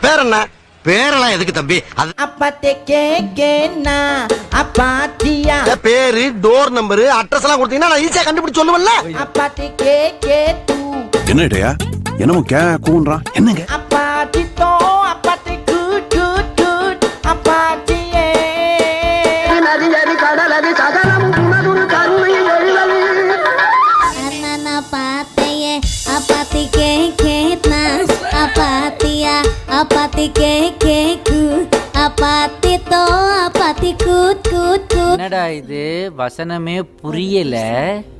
பேர் என்ன பேரெல்லாம் எதுக்கு தம்பி? அப்பத்தே கேக்கேனா அப்பாத்தியா? பேரு டோர் நம்பரு அட்ரஸ் எல்லாம் கொடுத்தீங்கன்னா நான் ஈஸியா கண்டுபிடிச்சு சொல்லுவேன்ல. அப்பத்தே கேக்கே தூ. என்ன இடையா என்னமோ கே கூன்றான் என்னங்க? அப்பாத்தி அப்பாத்தியா அப்பாத்தி கே கேக்கு. அப்பாத்தி தோ அப்பாத்தி கூத் கூத் கூத். என்னடா இது? வசனமே புரியல.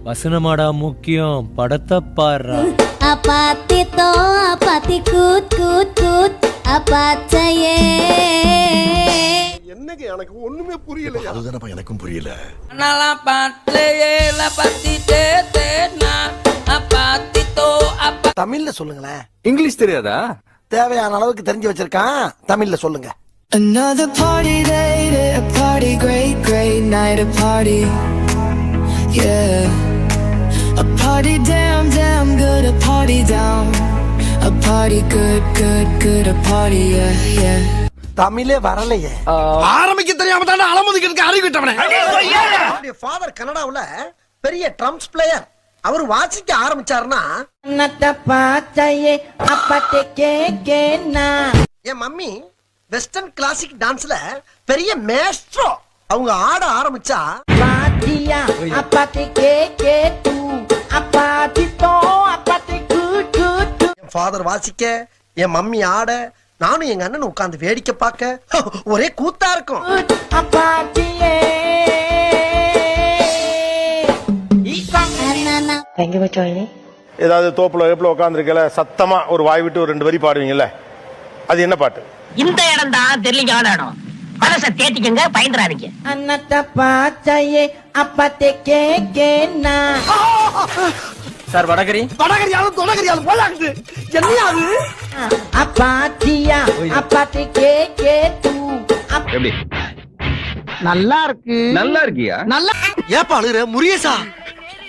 வசனமாடா முக்கியம். படத்தை பாடுறா. அப்பாத்தி தோ அப்பாத்தி கூத் கூத் கூத். அப்பாச்சையே. அதுதானப்பா எனக்கும் புரியல. தமிழ்ல சொல்லுங்களேன். இங்கிலீஷ் தெரியாதா? தேவையான அளவுக்கு தெரிஞ்சு வச்சிருக்கான் தமிழ்ல சொல்லுங்க Another party late at a party, great, great night, a party. Yeah. A party damn, damn good, a party down. A party good, good, good, a party, yeah, yeah. தமிழே வரலையே ஆரம்பிக்க தெரியாம தானே அலமுதிக்கிறதுக்கு அறிவிட்டவனே ஃபாதர் கனடாவுல பெரிய ட்ரம்ஸ் பிளேயர் அவர் வாசிக்க ஆரம்பிச்சாருன்னா என் மம்மி வெஸ்டர்ன் கிளாசிக் டான்ஸ்ல பெரிய மேஸ்ட்ரோ அவங்க ஆட ஆரம்பிச்சா என் ஃபாதர் வாசிக்க என் மம்மி ஆட நானும் எங்க அண்ணன் உட்கார்ந்து வேடிக்கை பார்க்க. ஒரே கூத்தா இருக்கும். அண்ணா ஏதாவது தோப்புல வேப்பில் உட்காந்துருக்கல சத்தமா ஒரு வாய் விட்டு ஒரு ரெண்டு வரி பாடுவீங்கல்ல அது என்ன பாட்டு? இந்த இடம் தான் தெரியலீங்க இடம் மனசை தேத்திக்கங்க பயந்துறாதீங்க. அன்னத்த பாத்தையே அப்பத்தே கேக்கேனா சார் வடகரி? வடகரியாலும் தொடகரியாலும் போலாக்குது. என்னையாது அப்பாத்தியா அப்பாத்தி கேக்கே தூ எப்படி? நல்லா இருக்கு. நல்லா இருக்கியா? ஏப்பா அழுகுற? முரியசா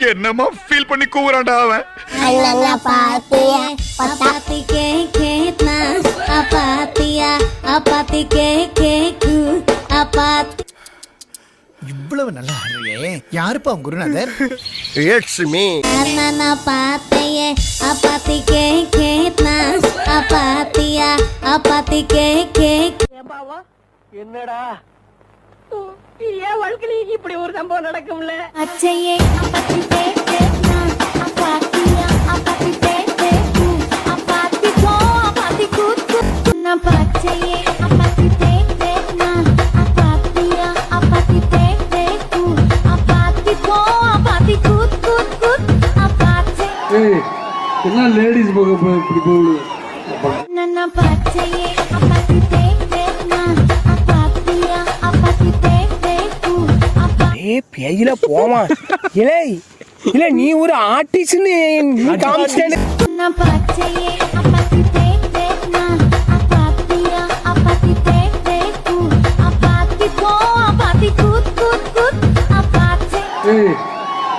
என்னமா ஃபீல் பண்ணி கூவுறான்டா அவன்? அண்ணா பாத்தியா? அப்பாத்தி கே கேட்னா அப்பாத்தியா அப்பாத்தி கே கேக்கு அப்பாத்தி இவ்வளவு நல்லா ஆடுறியே. யாருப்பா உன் குருநாதர்? இட்ஸ் மீ அண்ணா பாத்தையே. அப்பாத்தி கே கேட்னா அப்பாத்தியா அப்பாத்தி கே கேக்கு. என் வாழ்க்கையில இப்படி ஒரு சம்பவம் நடக்கும்ல? அச்சையே அப்பத்தி பேசு அப்பாத்தி அப்பாத்தி பேசு அப்பாத்தி போ அப்பாத்தி கூத்து நான் பச்சையே அப்பாத்தி என்ன லேடிஸ் போக இப்படி போகுது? நான் பச்சையே அப்பாத்தி ஏ பேயில போமா இல்லை இல்ல நீ ஒரு ஆர்டிஸ்ட்னு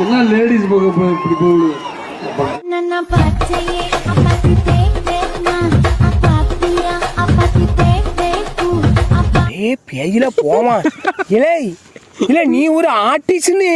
என்ன லேடிஸ் பக்கம் இப்படி போகுது? இல்ல நீ ஒரு ஆர்டிஸ்ட்னு